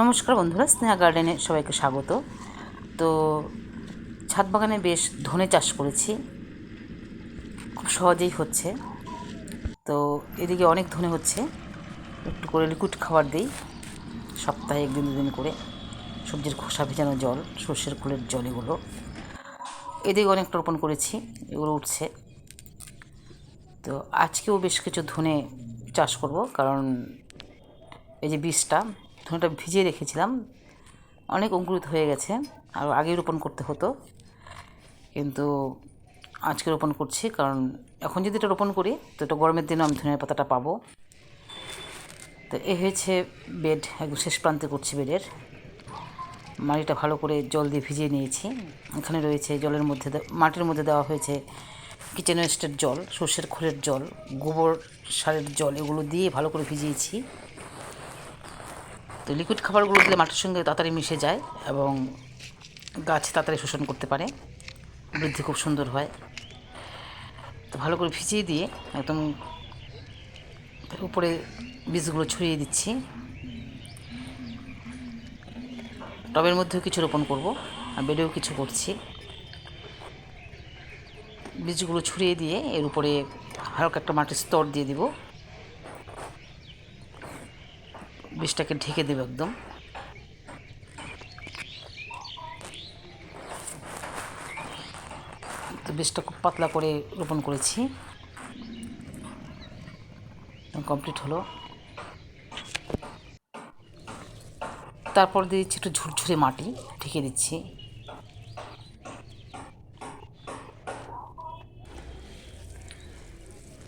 নমস্কার বন্ধুরা, স্নেহা গার্ডেনে সবাইকে স্বাগত। তো ছাদ বাগানে বেশ ধনে চাষ করেছি, খুব সহজেই হচ্ছে। তো এদিকে অনেক ধনে হচ্ছে, একটু করে লিকুইড খাবার দিই, সপ্তাহে একদিন দুদিন করে। সবজির খোসা ভেজানো জল, সর্ষের খোলের জল এগুলো। এদিকে অনেকটা রোপণ করেছি, এগুলো উঠছে। তো আজকেও বেশ কিছু ধনে চাষ করব, কারণ এই যে বীজটা ধনেটা ভিজিয়ে রেখেছিলাম। অনেক অঙ্কুরিত হয়ে গেছে। আর আগেই রোপণ করতে হতো। কিন্তু আজকে রোপণ করছি, কারণ এখন যদি এটা রোপণ করি, তো এটা গরমের দিনে আমি ধনের পাতাটা পাবো। তো এ হয়েছে বেড, একদম শেষ প্রান্তে করছি বেডের। মাটিটা ভালো করে জল দিয়ে ভিজিয়ে নিয়েছি। এখানে রয়েছে জলের মধ্যে মাটির মধ্যে দেওয়া হয়েছে কিচেন ওয়েস্টের জল, সর্ষের খোলের জল, গোবর সারের জল, এগুলো দিয়ে ভালো করে ভিজিয়েছি। তো লিকুইড খাবারগুলো দিলে মাটির সঙ্গে তাড়াতাড়ি মিশে যায় এবং গাছ তাড়াতাড়ি শোষণ করতে পারে। বৃদ্ধি খুব সুন্দর হয়। তো ভালো করে ভিজিয়ে দিয়ে একদম উপরে বীজগুলো ছড়িয়ে দিচ্ছি। টবের মধ্যেও কিছু রোপণ করব আর বেডেও কিছু করছি। বীজগুলো ছড়িয়ে দিয়ে এর উপরে হালকা একটা মাটির স্তর দিয়ে দিব। বীজটাকে ঢেকে দেবে একদম। তো বীজটা খুব পাতলা করে রোপণ করেছি। কমপ্লিট হলো। তারপর দিয়েছি একটু ঝুরঝুরে মাটি, ঢেকে দিচ্ছি।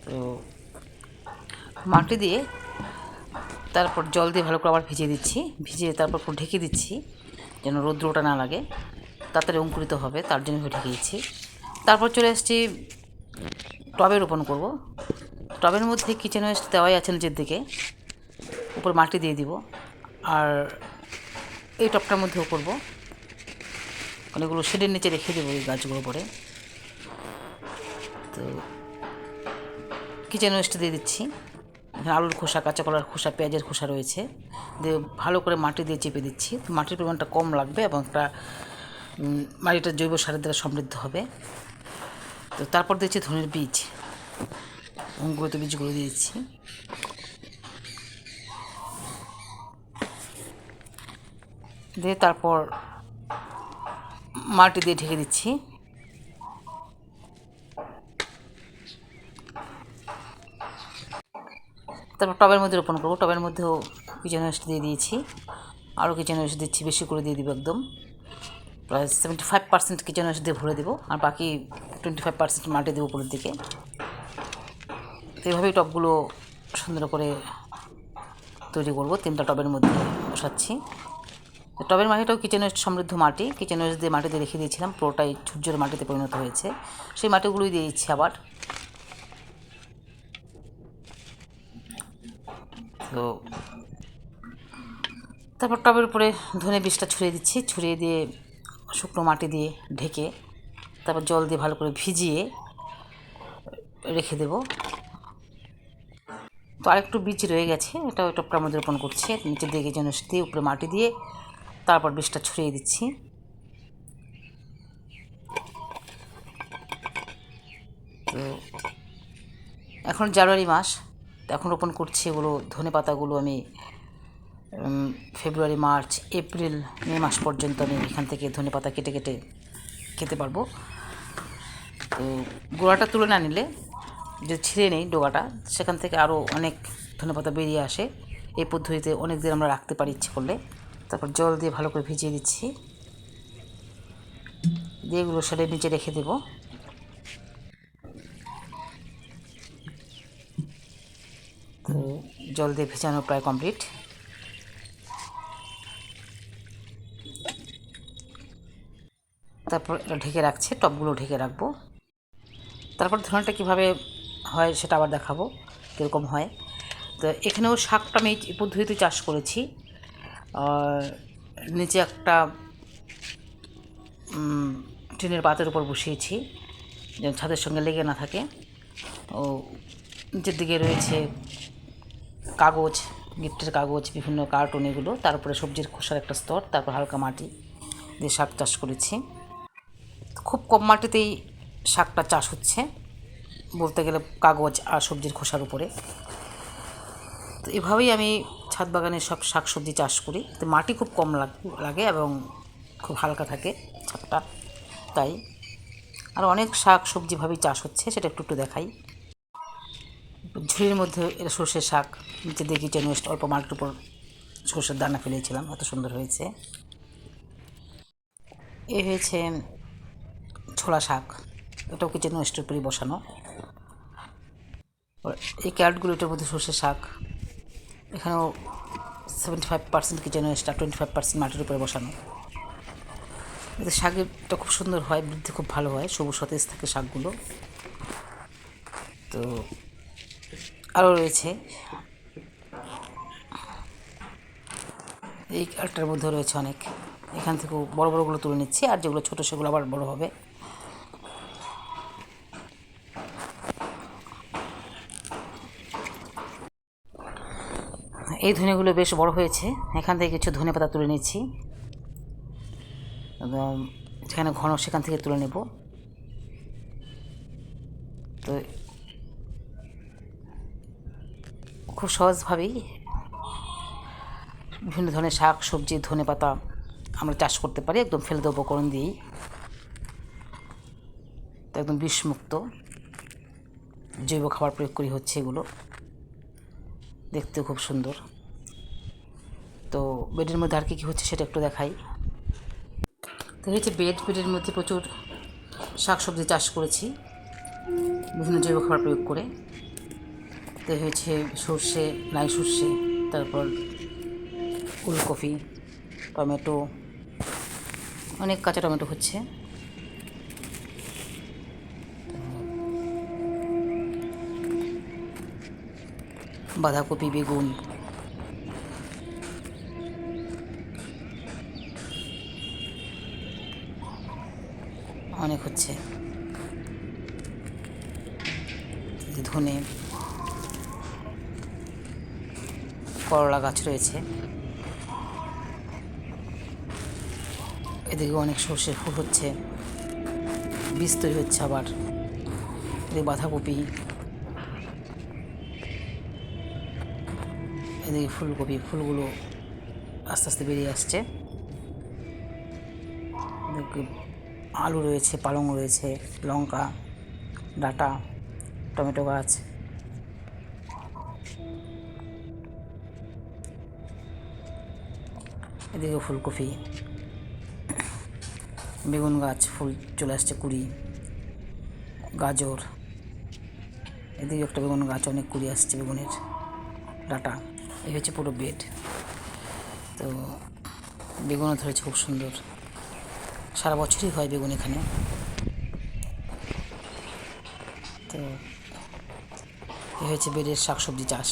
তো মাটি দিয়ে তারপর জল দিয়ে ভালো করে আবার ভিজিয়ে দিচ্ছি। ভিজিয়ে তারপর পুরো ঢেকে দিচ্ছি, যেন রৌদ্রটা না লাগে। তাড়াতাড়ি অঙ্কুরিত হবে, তার জন্য ঢেকে দিচ্ছি। তারপর চলে আসছি, টবে রোপণ করব। টবের মধ্যে কিচেন ওয়েস্ট দেওয়াই আছে নিচের দিকে। উপর মাটি দিয়ে দিব। আর এই টবটার মধ্যেও করব। অনেকগুলো শেডের নিচে রেখে দেবো এই গাছগুলো পরে তো কিচেন ওয়েস্ট দিয়ে দিচ্ছি। আলুর খোসা, কাঁচা কলার খোসা, পেঁয়াজের খোসা রয়েছে। দিয়ে ভালো করে মাটি দিয়ে চেপে দিচ্ছি। মাটির পরিমাণটা কম লাগবে এবং একটা মাটিটা জৈব সারের দ্বারা সমৃদ্ধ হবে। তো তারপর দিচ্ছি ধনের বীজ। অঙ্কুরিত বীজগুলো দিয়ে দিচ্ছি। দিয়ে তারপর মাটি দিয়ে ঢেকে দিচ্ছি। তারপর টবের মধ্যে রোপণ করব। টবের মধ্যেও কিচেন ওয়েস্ট দিয়ে দিয়েছি। আরও কিচেন ওয়েস্ট দিচ্ছি, বেশি করে দিয়ে দিব একদম। প্রায় seventy five percent kitchen waste দিয়ে ভরে দেবো, আর বাকি টোয়েন্টি ফাইভ পার্সেন্ট মাটি দেবো উপরের দিকে। এইভাবেই টবগুলো সুন্দর করে তৈরি করব। তিনটা টবের মধ্যে বসাচ্ছি। টবের মাটিটাও কিচেন ওয়েস্ট সমৃদ্ধ মাটি কিচেন ওয়েস্ট দিয়ে মাটিতে রেখে দিয়েছিলাম। পুরোটাই ঝুরঝুরে মাটিতে পরিণত হয়েছে। সেই মাটিগুলোই দিয়ে দিচ্ছি আবার। তো তারপর টবের উপরে ধনে বীজটা ছড়িয়ে দিচ্ছি। ছড়িয়ে দিয়ে শুকনো মাটি দিয়ে ঢেকে তারপর জল দিয়ে ভালো করে ভিজিয়ে রেখে দেব। তো আরেকটু বীজ রয়ে গেছে, এটা ওই টপটার মধ্যে রোপণ করছে। নিচের দিকে যেন দিয়ে উপরে মাটি দিয়ে তারপর বীজটা ছড়িয়ে দিচ্ছি। তো এখন জানুয়ারি মাস এখন রোপণ করছি এগুলো ধনে পাতাগুলো আমি ফেব্রুয়ারি, মার্চ, এপ্রিল, মে মাস পর্যন্ত আমি এখান থেকে ধনে পাতা কেটে কেটে খেতে পারব। তো গোড়াটা তুলে না নিলে, যে ছিঁড়ে নেই ডোগাটা, সেখান থেকে আরও অনেক ধনে পাতা বেরিয়ে আসে। এই পদ্ধতিতে অনেক দিন আমরা রাখতে পারি ইচ্ছে করলে। তারপর জল দিয়ে ভালো করে ভিজিয়ে দিচ্ছি। দিয়ে এগুলো সেলের নিচে রেখে দেবো। জল দিয়ে ভেজানো প্রায় কমপ্লিট তারপর এটা ঢেকে রাখছে, টপগুলো ঢেকে রাখব। তারপর ধরনটা কীভাবে হয় সেটা আবার দেখাবো, কীরকম হয়। তো এখানেও শাকটা আমি এই পদ্ধতিতে চাষ করেছি। নিচে একটা টিনের পাতের উপর বসিয়েছি, যেন ছাদের সঙ্গে লেগে না থাকে। ও, নিচের দিকে রয়েছে কাগজ, গিফটের কাগজ, বিভিন্ন কার্টুন এগুলো, তারপরে সবজির খোসার একটা স্তর, তারপর হালকা মাটি দিয়ে শাক চাষ করেছি। খুব কম মাটিতেই শাকটা চাষ হচ্ছে, বলতে গেলে কাগজ আর সবজির খোসার উপরে। তো এভাবেই আমি ছাদ বাগানে সব শাক সবজি চাষ করি। তো মাটি খুব কম লাগ- এবং খুব হালকা থাকে ছাদটা, তাই। আর অনেক শাক সবজিভাবেই চাষ হচ্ছে, সেটা একটু একটু দেখাই। ঝুড়ির মধ্যে এটা সর্ষের শাক, নিচে দিয়ে কিচেন ওয়েস্ট অল্প মাটির উপর সর্ষের দানা ফেলেছিলাম এত সুন্দর হয়েছে। এ হয়েছে ছোলা শাক, এটাও কিচেন ওয়েস্টের উপরই বসানো। এই ক্যারেটগুলো, এটার মধ্যে সর্ষের শাক, এখানেও seventy five percent kitchen waste আর টোয়েন্টি ফাইভ পার্সেন্ট মাটির উপরে বসানো। এতে শাকেরটা খুব সুন্দর হয়, বৃদ্ধি খুব ভালো হয়, সবুজ সতেজ থাকে শাকগুলো। তো আরও রয়েছে। এই একটার মধ্যে রয়েছে অনেক। এখান থেকেও বড় বড়গুলো তুলে নিচ্ছি, আর যেগুলো ছোটো সেগুলো আবার বড় হবে। এই ধনেগুলো বেশ বড় হয়েছে। এখান থেকে কিছু ধনে পাতা তুলে নিচ্ছি। যেখানে ঘন সেখান থেকে তুলে নেব। তো খুব সহজভাবেই বিভিন্ন ধরনের শাক, সবজি, ধনে পাতা আমরা চাষ করতে পারি। একদম ফেলে দেবো উপকরণ দিয়েই। তো একদম বিষমুক্ত জৈব খাবার প্রয়োগ করি হচ্ছে এগুলো। দেখতে খুব সুন্দর। তো বেডের মধ্যে আর কী কী হচ্ছে সেটা একটু দেখাই। তো হচ্ছে বেড, বেডের মধ্যে প্রচুর শাক সবজি চাষ করেছি। বিভিন্ন জৈব খাবার প্রয়োগ করে। তো হয়েছে সর্ষে লাই সর্ষে, তারপর ফুলকপি, টমেটো, অনেক কাঁচা টমেটো হচ্ছে। বাঁধাকপি, বেগুন। অনেক হচ্ছে। ধনে করলা গাছ রয়েছে। এদিকে অনেক সর্ষে ফুল হচ্ছে, বীজ তৈরি হচ্ছে আবার, এদিকে বাঁধাকপি, এদিকে ফুলকপি, ফুলগুলো আস্তে আস্তে বেরিয়ে আসছে। আলু রয়েছে, পালং রয়েছে, লঙ্কা, ডাটা, টমেটো গাছ। এদিকে ফুলকপি, বেগুন গাছ, ফুল চলে আসছে কুড়ি, গাজর, এদিকে একটা বেগুন গাছ, অনেক কুড়ি আসছে বেগুনের ডাটা, এই হচ্ছে পুরো বেড। তো বেগুনও ধরেছে খুব সুন্দর। সারা বছরই হয় বেগুন এখানে। তো এই হচ্ছে বেডের শাকসবজি চাষ।